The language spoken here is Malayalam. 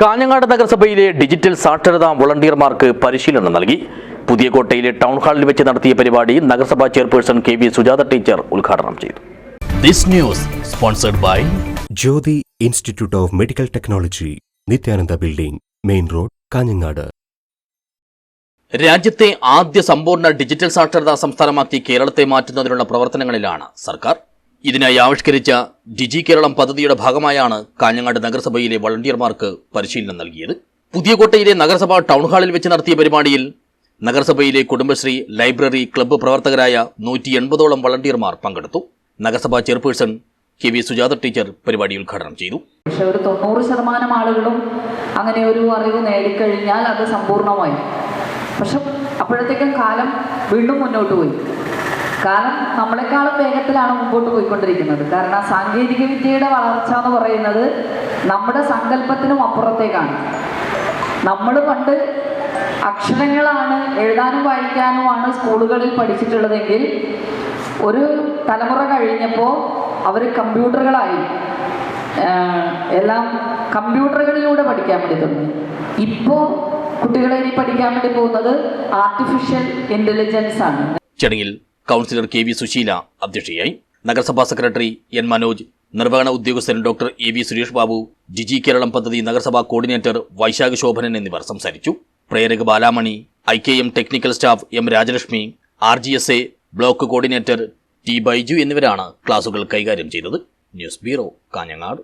കാഞ്ഞങ്ങാട് നഗരസഭയിലെ ഡിജിറ്റൽ സാക്ഷരതാ വോളണ്ടിയർമാർക്ക് പരിശീലനം നൽകി. പുതിയ കോട്ടയിലെ ടൗൺ ഹാളിൽ വെച്ച് നടത്തിയ പരിപാടി നഗരസഭാ chairperson K V Sujatha teacher ഉദ്ഘാടനം ചെയ്തു. This news sponsored by Jyothi institute of medical technology Nithyananda building main road Kanhangad. രാജ്യത്തെ ആദ്യ സമ്പൂർണ ഡിജിറ്റൽ സാക്ഷരതാ സംസ്ഥാനമാക്കി കേരളത്തെ മാറ്റുന്നതിനുള്ള പ്രവർത്തനങ്ങളിലാണ് സർക്കാർ. ഇതിനായി ആവിഷ്കരിച്ച ഡിജി കേരളം പദ്ധതിയുടെ ഭാഗമായാണ് കാഞ്ഞങ്ങാട് നഗരസഭയിലെ വളണ്ടിയർമാർക്ക് പരിശീലനം നൽകിയത്. പുതിയ കോട്ടയിലെ നഗരസഭാ ടൗൺ ഹാളിൽ വെച്ച് നടത്തിയ പരിപാടിയിൽ നഗരസഭയിലെ കുടുംബശ്രീ ലൈബ്രറി ക്ലബ്ബ് പ്രവർത്തകരായ നൂറ്റി എൺപതോളം വളണ്ടിയർമാർ പങ്കെടുത്തു. നഗരസഭാ chairperson K V Sujatha teacher പരിപാടി ഉദ്ഘാടനം ചെയ്തു. പക്ഷേ ഒരു തൊണ്ണൂറ് ശതമാനം ആളുകളും അങ്ങനെ ഒരു അറിവ് നേടിക്കഴിഞ്ഞാൽ അത് സമ്പൂർണമായി പക്ഷെ അപ്പോഴത്തേക്കും കാലം വീണ്ടും മുന്നോട്ട് പോയി. കാലം നമ്മളെക്കാളും വേഗത്തിലാണ് മുമ്പോട്ട് പോയിക്കൊണ്ടിരിക്കുന്നത്. കാരണം സാങ്കേതിക വിദ്യയുടെ വളർച്ച എന്ന് പറയുന്നത് നമ്മുടെ സങ്കല്പത്തിനും അപ്പുറത്തേക്കാണ്. നമ്മൾ പണ്ട് അക്ഷരങ്ങളാണ് എഴുതാനും വായിക്കാനുമാണ് സ്കൂളുകളിൽ പഠിച്ചിട്ടുള്ളതെങ്കിൽ ഒരു തലമുറ കഴിഞ്ഞപ്പോൾ അവർ കമ്പ്യൂട്ടറുകളായി. എല്ലാം കമ്പ്യൂട്ടറുകളിലൂടെ പഠിക്കാൻ വേണ്ടി തുടങ്ങി. ഇപ്പോൾ കുട്ടികളെ ഇനി പഠിക്കാൻ വേണ്ടി പോകുന്നത് ആർട്ടിഫിഷ്യൽ ഇന്റലിജൻസ് ആണ്. ചടങ്ങിൽ കൗൺസിലർ കെ വി സുശീല അധ്യക്ഷയായി. നഗരസഭാ സെക്രട്ടറി എൻ മനോജ് നിർവഹണ ഉദ്യോഗസ്ഥൻ doctor A V Suresh Babu digi Keralam പദ്ധതി നഗരസഭാ കോർഡിനേറ്റർ വൈശാഖ് ശോഭനൻ എന്നിവർ സംസാരിച്ചു. പ്രേരക Balamani I K M technical staff M Rajalakshmi R G S A block coordinator T Baiju എന്നിവരാണ് ക്ലാസുകൾ കൈകാര്യം ചെയ്തത്. News bureau Kanhangad.